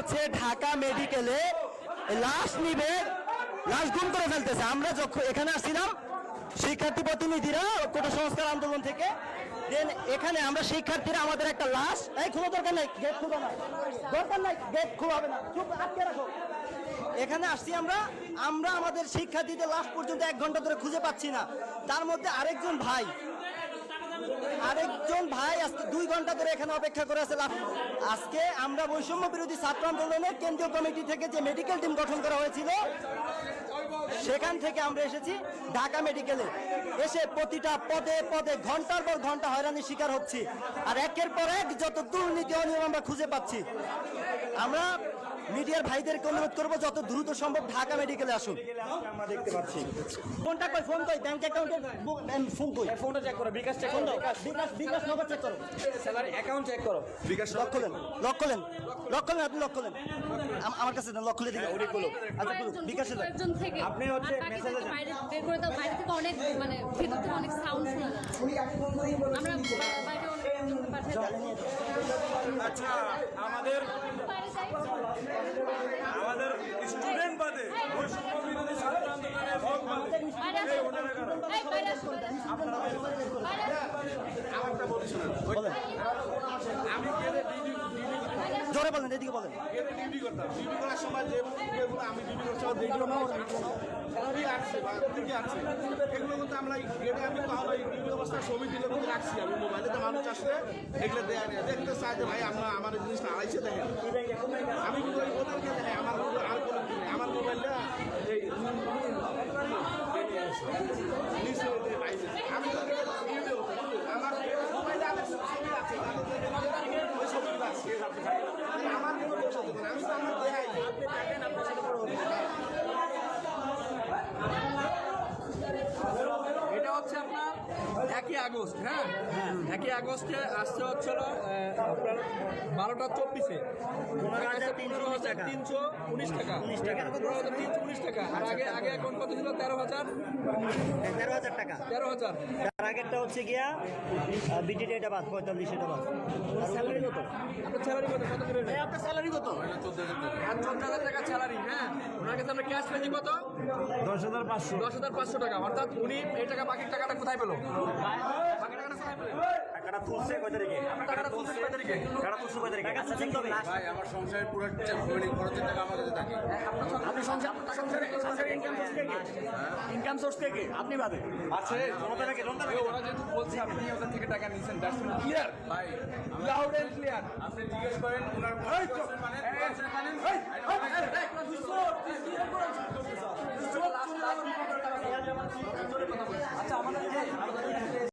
হচ্ছে ঢাকা মেডিকেলে। লাশ নিবে, লাশ গুম করে ফেলতেছে। আমরা যখন এখানে আসছিলাম, শিক্ষার্থী প্রতিনিধিরা কোটা সংস্কার আন্দোলন থেকে, দেন এখানে আমরা শিক্ষার্থীরা আমাদের একটা লাশ এই খুলো দরকার নাই, গেট খুলো না দরকার নাই, গেট খোলাবে না। চুপ, আটকে রাখো। এখানে আসছি আমরা। আমরা আমাদের শিক্ষার্থীদের লাশ পর্যন্ত এক ঘণ্টা ধরে খুঁজে পাচ্ছি না। তার মধ্যে আরেকজন ভাই আরেকজন ভাই আজকে দুই ঘণ্টা ধরে এখানে অপেক্ষা করে আছে। আজকে আমরা বৈষম্য বিরোধী ছাত্র আন্দোলনের কেন্দ্রীয় কমিটি থেকে যে মেডিকেল টিম গঠন করা হয়েছিল সেখান থেকে আমরা এসেছি ঢাকা মেডিকেলে এসে প্রতিটা পদে পদে ঘণ্টার পর ঘণ্টা হয়রানির শিকার হচ্ছি। আর একের পর এক যত দুর্নীতি অনিয়ম আমরা খুঁজে পাচ্ছি। আমরা মিডিয়ার ভাইদেরকে অনুরোধ করব যত দ্রুত সম্ভব ঢাকা মেডিকেলে আসুন। আমরা দেখতে পাচ্ছি। ফোনটা কই? ফোন কই? ব্যাংক অ্যাকাউন্টের ফোন কই? ফোনটা চেক করো বিকাশ চেক ফোন করো বিকাশ বিকাশ নগদ চেক করো। স্যালারি অ্যাকাউন্ট চেক করো। লক করলেন লক করলেন আপনি লক করলেন। আমার কাছে দেন লক খুলে দিন আচ্ছা খুলুন বিকাশে দেন আপনি হচ্ছে আর বাকি message থেকে দেন। বাইরে বের করে দাও বাইরে থেকে অনেক মানে ভিতর থেকে অনেক সাউন্ড শোনা আমরা বাইরে অনেক আচ্ছা আমাদের আমাদের স্টুডেন্ট বাদে বৈষম্য বিরোধী ছাত্র আন্দোলনের হক বাদে। বাইরে আসো। এই, বাইরে আসো, বাইরে আসো। বাইরে বলেন জোরে বলেন এদিকে বলেন এদের ডিউটি করতাম ডিউটি করার সময় যে যেগুলো আমি ডিউটি করছি আমার দেখল না আসছে বা থেকে আসছে এগুলো কিন্তু আমরা গেটে আমি তখন ওই ডিউটি অবস্থায় ছবি দিলে কিন্তু রাখছি আমি মোবাইলে তো মানুষ আসছে এগুলো দেয়া নেই দেখতে চাই যে ভাই আমরা আমার জিনিসটা দেখেন আমি কিন্তু ওদেরকে দেখে আমার আর কোনো আমার মোবাইলটা এই নিচে ওই আইছে। আমি তো ডিউটি করতাম। আমার মোবাইলে আমার ছবি আছে ওই ছবিগুলো আছে আমার কোনো। আমি তো আমার দেখাই এটা হচ্ছে আপনার একই আগস্ট হ্যাঁ? একই আগস্টে আসছে হচ্ছিল আপনার বারোটা চব্বিশে। পনেরো হাজার তিনশো উনিশ টাকা। পনেরো হাজার তিনশো উনিশ টাকা। আর আগে আগে এখন কত ছিল? তেরো হাজার? তেরো হাজার টাকা। তেরো হাজার। তার আগেরটা হচ্ছে গিয়া বিটিডি এটা বাদ পঁয়তাল্লিশ এটা বাদ। স্যালারি কত? আপনার স্যালারি কত? কত? আপনার স্যালারি কত? চোদ্দ হাজার টাকা স্যালারি হ্যাঁ? ওনার কাছে আমরা ক্যাশ পেয়েছি কত দশ হাজার পাঁচশো। দশ হাজার পাঁচশো টাকা। অর্থাৎ উনি এই টাকা বাকি টাকাটা কোথায় পেল? বাকি টাকাটা কোথায় পেলেন টাকাটা তুলছে কয় তারিখে টাকাটা তুলছে কয় তারিখে টাকাটা তুলছে কয় তারিখে আচ্ছা ঠিক ভাই আমার সংসারের পুরো খরচের টাকা আমার কাছে থাকে আপনি সংসার আপনার সংসারে সংসারে ইনকাম সোর্স থেকে ইনকাম সোর্স থেকে আপনি বাদে আছে জনতা নাকি জনতা নাকি ওরা যেহেতু বলছে আপনি ওদের থেকে টাকা নিয়েছেন দ্যাটস ক্লিয়ার ভাই লাউড এন্ড ক্লিয়ার আপনি জিজ্ঞেস করেন ওনার মানে আচ্ছা আমাদের